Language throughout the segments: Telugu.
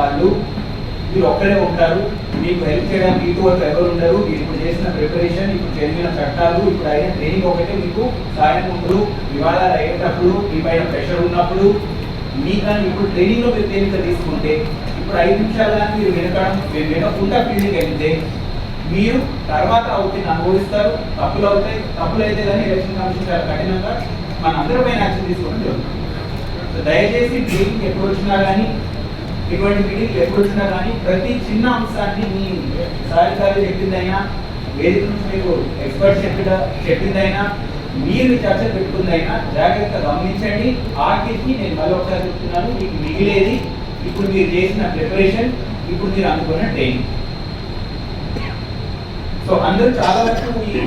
వాళ్ళు మీరు ఒక్కరే ఉంటారు మీకు హెల్ప్ చేయడానికి ఇటువంటి ఎవరు ఉండరు మీరు ఇప్పుడు చేసిన ప్రిపరేషన్ ఇప్పుడు చదివిన చట్టాలు ఇప్పుడు అయిన ట్రైనింగ్ ఒకటే మీకు సాయం ఉండదు వివాదాలు అయ్యేటప్పుడు మీ పైన ప్రెషర్ ఉన్నప్పుడు మీ కానీ ఇప్పుడు ట్రైనింగ్లో మీరు తేలిక తీసుకుంటే ఇప్పుడు ఐదు నిమిషాలు కానీ మీరు వినకడం మీరు వినకుండా ఫీల్డ్కి అయితే మీరు తర్వాత అవుతుంది అనుభవిస్తారు తప్పులు అవుతాయి తప్పులు అయితే కానీ ఎలక్షన్ కమిషన్ చాలా కఠినంగా మన అందరిపైన యాక్షన్ తీసుకోవడం జరుగుతుంది దయచేసి ట్రైనింగ్ ఎప్పుడు వచ్చినా కానీ ఇటువంటి మీటింగ్ ఎప్పుడు వచ్చినా కానీ ప్రతి చిన్న అంశాన్ని మీ సాధికారులు చెప్పిందైనా వేదిక నుంచి మీకు ఎక్స్పర్ట్ చెప్పిన చెప్పిందైనా మీరు చర్చ పెట్టుకుందైనా జాగ్రత్త గమనించండి. ఆఖరికి నేను మళ్ళీ ఒకసారి చెప్తున్నాను మీకు మిగిలేది. ఇప్పుడు మీరు చేసిన ప్రిపరేషన్ ఇప్పుడు మీరు అనుకున్న ట్రైనింగ్ సో అందరూ చాలా వరకు ఈ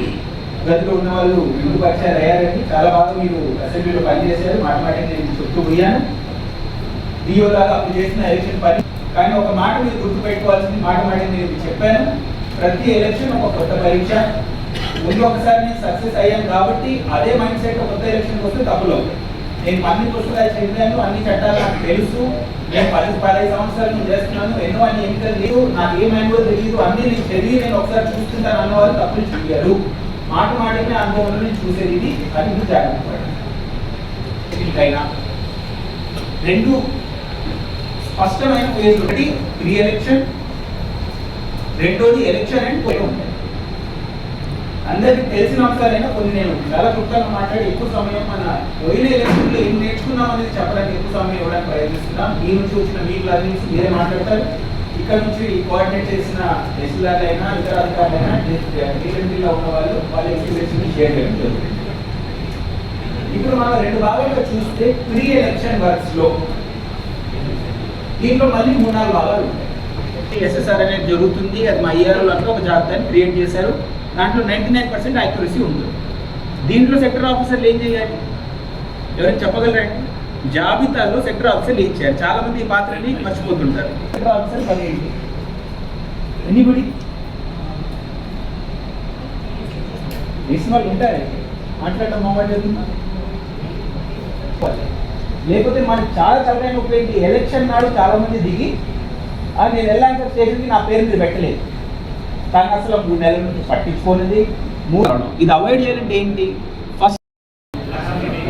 గదిలో ఉన్న వాళ్ళు ముందు పరిచయాలు అయ్యారండి చాలా బాగా మీరు అసెంబ్లీలో పనిచేశారు. మాట నేను చెప్తూ పోయాను. డిఓ దాకా అప్పుడు చేసిన ఎలక్షన్ పని. కానీ ఒక మాట మీరు గుర్తుపెట్టుకోవాల్సింది మాట మాట నేను చెప్పాను. ప్రతి ఎలక్షన్ ఒక కొత్త పరీక్ష. ముందు ఒకసారి నేను సక్సెస్ అయ్యాను కాబట్టి అదే మైండ్ సెట్ కొత్త ఎలక్షన్కి వస్తే తప్పులు అవుతాయి. నేను అన్ని పుస్తకాలు చదివాను అన్ని చట్టాలు నాకు తెలుసు. నేను పది పదహైదు సంవత్సరాలు నేను చేస్తున్నాను ఎన్నో అన్ని ఎన్నికలు లేవు. నాకు ఏ మైండ్ తెలియదు అన్ని నేను చదివి నేను ఒకసారి చూస్తుంటాను అన్నవారు తప్పులు చెయ్యరు. మాట మాటనే అనుభవంలో నేను చూసేది ఇది. అని జాగ్రత్త రెండు స్పష్టమైన ఫేజ్ ఒకటి ప్రీ ఎలక్షన్ రెండోది ఎలక్షన్ అండ్ పోయి ఉంటాయి అందరికి తెలిసిన అంశాలైనా కొన్ని నేను చాలా క్లుప్తంగా మాట్లాడి ఎక్కువ సమయం మన పోయిన ఎలక్షన్లో ఏం నేర్చుకున్నాం అనేది చెప్పడానికి ఎక్కువ సమయం ఇవ్వడానికి ప్రయత్నిస్తున్నాం. మీ నుంచి వచ్చిన మీ క్లాస్ నుంచి మీరే మాట్లాడతారు. ఇక్కడ నుంచి కోఆర్డినేట్ చేసిన ఎస్లాగ్ అయినా ఇతర అధికారులైనా రీసెంట్గా ఉన్న వాళ్ళు వాళ్ళ ఎక్స్పీరియన్స్ షేర్ చేయడం ఇప్పుడు మనం రెండు భాగాలుగా చూస్తే ప్రీ ఎలక్షన్ వర్క్స్లో దీంట్లో మళ్ళీ మూడు నాలుగు భాగాలు ఉంటాయి. ఎస్ఎస్ఆర్ అనేది జరుగుతుంది అది మా ఈఆర్ఓ అంతా ఒక జాబితాని క్రియేట్ చేశారు. దాంట్లో నైంటీ నైన్ పర్సెంట్ యాక్యురసీ ఉంటుంది దీంట్లో సెక్టర్ ఆఫీసర్లు ఏం చేయాలి? ఎవరైనా చెప్పగలరండి జాబితాలో సెక్టర్ ఆఫీసర్లు ఏం చేయాలి? చాలా మంది ఈ పాత్రని మర్చిపోతుంటారు. సెక్టర్ ఆఫీసర్ పని ఏంటి? ఎనీబడి వేసిన వాళ్ళు ఉంటారు? మాట్లాడటం మొబైల్ లేకపోతే మనకి చాలా చక్కగా ఉపయోగించి ఎలక్షన్ నాడు చాలా మంది దిగి ఆ నేను వెళ్ళాక స్టేషన్కి నా పేరు మీద పెట్టలేదు. కానీ అసలు మూడు నెలల నుంచి పట్టించుకోనిది. మూడు ఇది అవాయిడ్ చేయాలంటే ఏంటి? ఫస్ట్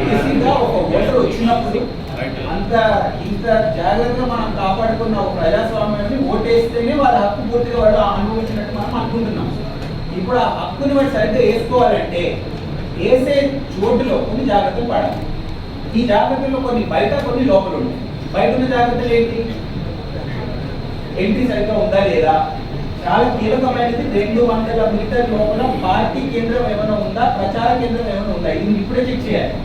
బేసిక్గా ఒక ఓటర్ వచ్చినప్పుడు అంత ఇంత జాగ్రత్తగా మనం కాపాడుకున్న ఒక ప్రజాస్వామ్యాన్ని ఓటేస్తేనే వాళ్ళ హక్కు పూర్తిగా వాళ్ళు అనుభవించినట్టు మనం అనుకుంటున్నాం. ఇప్పుడు ఆ హక్కుని వాడు సరిగ్గా వేసుకోవాలంటే వేసే చోటులో కొన్ని జాగ్రత్తలు పడాలి. ఈ జాగ్రత్తల్లో కొన్ని బయట కొన్ని లోపల ఉంటాయి బయట ఉన్న జాగ్రత్తలు ఏంటి? ఎంట్రీ సరిగ్గా ఉందా లేదా? చాలా కీలకమైనది రెండు వందల మీటర్ లోపల పార్టీ కేంద్రం ఏమైనా ఉందా? ప్రచార కేంద్రం ఏమైనా ఉందా? ఇది ఇప్పుడే చెక్ చేయాలి.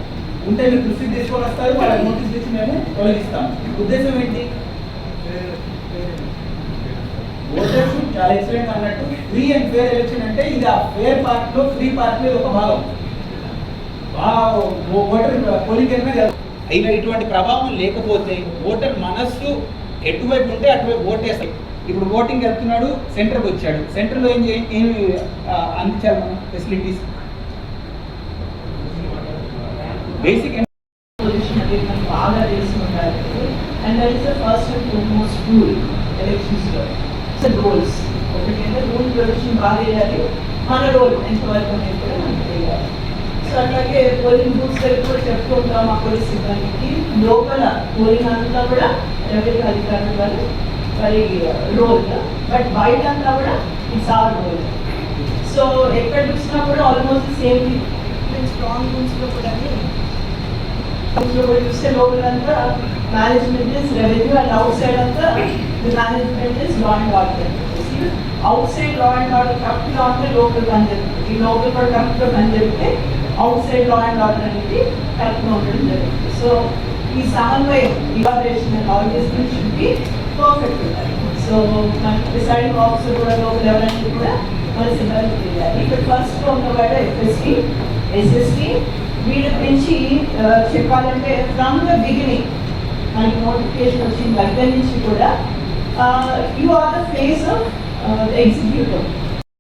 ఉంటే మీరు దృష్టి తీసుకొని వస్తారు వాళ్ళ నోటీస్ ఇచ్చి మేము తొలగిస్తాం. ఉద్దేశం ఏంటి? ఓటర్స్ చాలా ఎక్సలెంట్ అన్నట్టు ఫ్రీ అండ్ ఫేర్ ఎలక్షన్ అంటే ఇది ఆ ఫేర్ పార్ట్లో ఫ్రీ పార్ట్లో ఒక భాగం. ఆ ఓటర్ పోలింగ్ జరగదు. అయినా ఇటువంటి ప్రభావం లేకపోతే ఓటర్ మనస్సు ఎటువైపు ఉంటే అటువైపు ఓటేస్తాయి ఇప్పుడు ఓటింగ్ వెళ్తున్నాడు సెంటర్కి వచ్చాడు. సెంటర్లో ఏం చేయ ఏమి అందించాలి మనం ఫెసిలిటీస్ బేసిక్ బాగా తెలిసి ఉండాలి. And that is the first and foremost rule ఎలక్షన్స్లో. సో రోల్స్ ఒకటేంటే రూల్ ప్రొడక్షన్ బాగా చేయాలి. మన రోల్ ఎంతవరకు అనేది కూడా అట్లాగే పోలింగ్ బూత్స్ దగ్గర కూడా చెప్తూ ఉంటాం మా పోలీస్ సిబ్బందికి. లోపల పోలింగ్ అంతా కూడా రెవెన్యూ అధికారులు వాళ్ళు వారి రోల్. బట్ బయట అంతా కూడా ఇట్స్ ఆర్ రోల్. సో ఎక్కడ చూసినా కూడా ఆల్మోస్ట్ సేమ్ స్ట్రాంగ్ రూమ్స్లో కూడా చూస్తే లోపలంతా management is revenue and outside అంతా the management is law and order outside law and order కరెక్ట్గా ఉంటే లోపల పని జరుగుతుంది. ఈ లోపల కూడా కరెక్ట్గా పని జరిగితే outside law and order అనేది కరెక్ట్గా ఉండడం జరుగుతుంది సో ఈ సమన్వయం evaluation and organisation should be perfect ఉండాలి సో మనకి డిసైడింగ్ ఆఫీసర్ కూడా లోపల ఎవరైనా కూడా మన సిబ్బంది తెలియాలి. ఇక్కడ ఫస్ట్ ఉన్నవాడు ఎఫ్ఎస్టీ ఎస్ఎస్టీ వీళ్ళ గురించి చెప్పాలంటే ఫ్రమ్ ద బిగినింగ్ మనకి నోటిఫికేషన్ వచ్చిన దగ్గర నుంచి కూడా you are the face of the executive